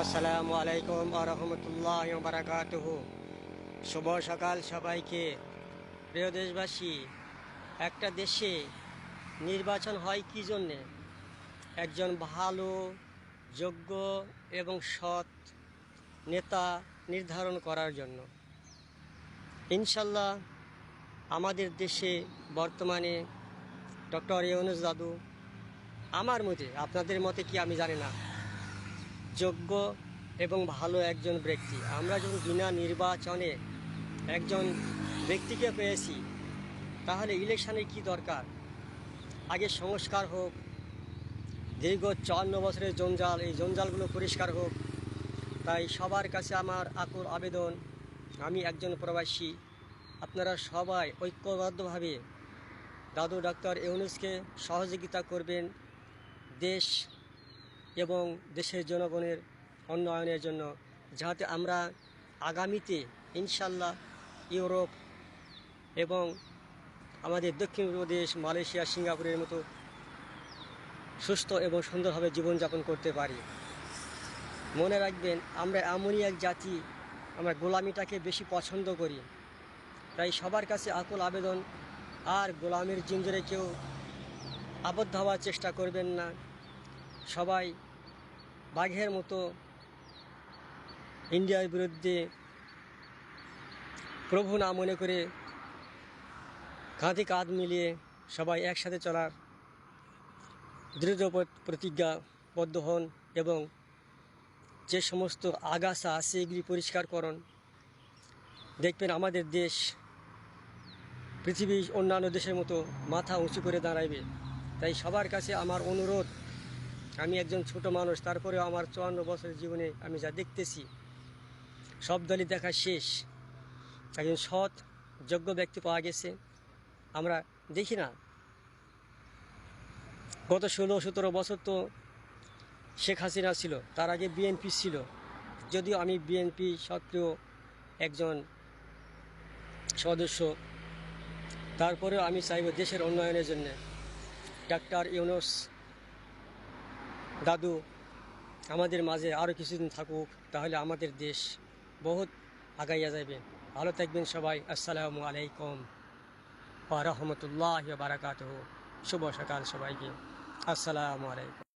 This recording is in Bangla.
আসসালামু আলাইকুম আরহামতুল্লাহ বারাকাতুহ। শুভ সকাল সবাইকে। প্রিয় দেশবাসী, একটা দেশে নির্বাচন হয় কি জন্যে? একজন ভালো, যোগ্য এবং সৎ নেতা নির্ধারণ করার জন্য। ইনশাল্লাহ আমাদের দেশে বর্তমানে ডক্টর ইউনুস দাদু, আমার মতে, আপনাদের মতে কি আমি জানি না। যোগ্য এবং ভালো একজন ব্যক্তি। আমরা যখন বিনা নির্বাচনে একজন ব্যক্তিকে পেয়েছি, তাহলে ইলেকশানে কি দরকার? আগে সংস্কার হোক, দীর্ঘ চুয়ান্ন বছরের জঞ্জাল, এই জঞ্জালগুলো পরিষ্কার হোক। তাই সবার কাছে আমার আকুল আবেদন, আমি একজন প্রবাসী। আপনারা সবাই ঐক্যবদ্ধভাবে দাদু ডাক্তার ইউনুসকে সহযোগিতা করবেন। দেশ এবং দেশের জনগণের উন্নয়নের জন্য, যাতে আমরা আগামীতে ইনশাল্লাহ ইউরোপ এবং আমাদের দক্ষিণ পূর্ব দেশ, মালয়েশিয়া, সিঙ্গাপুরের মতো সুস্থ এবং সুন্দরভাবে জীবনযাপন করতে পারি। মনে রাখবেন, আমরা এমনই এক জাতি, আমরা গোলামিটাকে বেশি পছন্দ করি। তাই সবার কাছে আকুল আবেদন, আর গোলামের জিঞ্জরে কেউ আবদ্ধ হওয়ার চেষ্টা করবেন না। সবাই বাঘের মতো ইন্ডিয়ার বিরুদ্ধে প্রভু না মনে করে কাঁধে কাঁধ মিলিয়ে সবাই একসাথে চলার দৃঢ় প্রতিজ্ঞাবদ্ধ হন এবং যে সমস্ত আগাছা আছে এগুলি পরিষ্কার করুন দেখবেন আমাদের দেশ পৃথিবীর অন্যান্য দেশের মতো মাথা উঁচু করে দাঁড়াইবে। তাই সবার কাছে আমার অনুরোধ আমি একজন ছোট মানুষ, তারপরেও আমার চুয়ান্ন বছরের জীবনে আমি যা দেখতেছি, সব দলই দেখা শেষ। একজন সৎ, যোগ্য ব্যক্তি পাওয়া গেছে। আমরা দেখি না। গত ষোলো, সতেরো বছর তো শেখ হাসিনা ছিল, তার আগে বিএনপি ছিল। যদিও আমি বিএনপি সক্রিয় একজন সদস্য। তারপরেও আমি চাইব দেশের উন্নয়নের জন্য। ডাক্তার ইউনুস দাদু, আমাদের মাঝে আরও কিছুদিন থাকুক, তাহলে আমাদের দেশ বহুত আগাইয়া যাবে ভালো থাকবেন সবাই, আসসালামু আলাইকুম ওয়া রহমতুল্লাহ বারাকাত শুভ সকাল সবাইকে। আসসালামু আলাইকুম।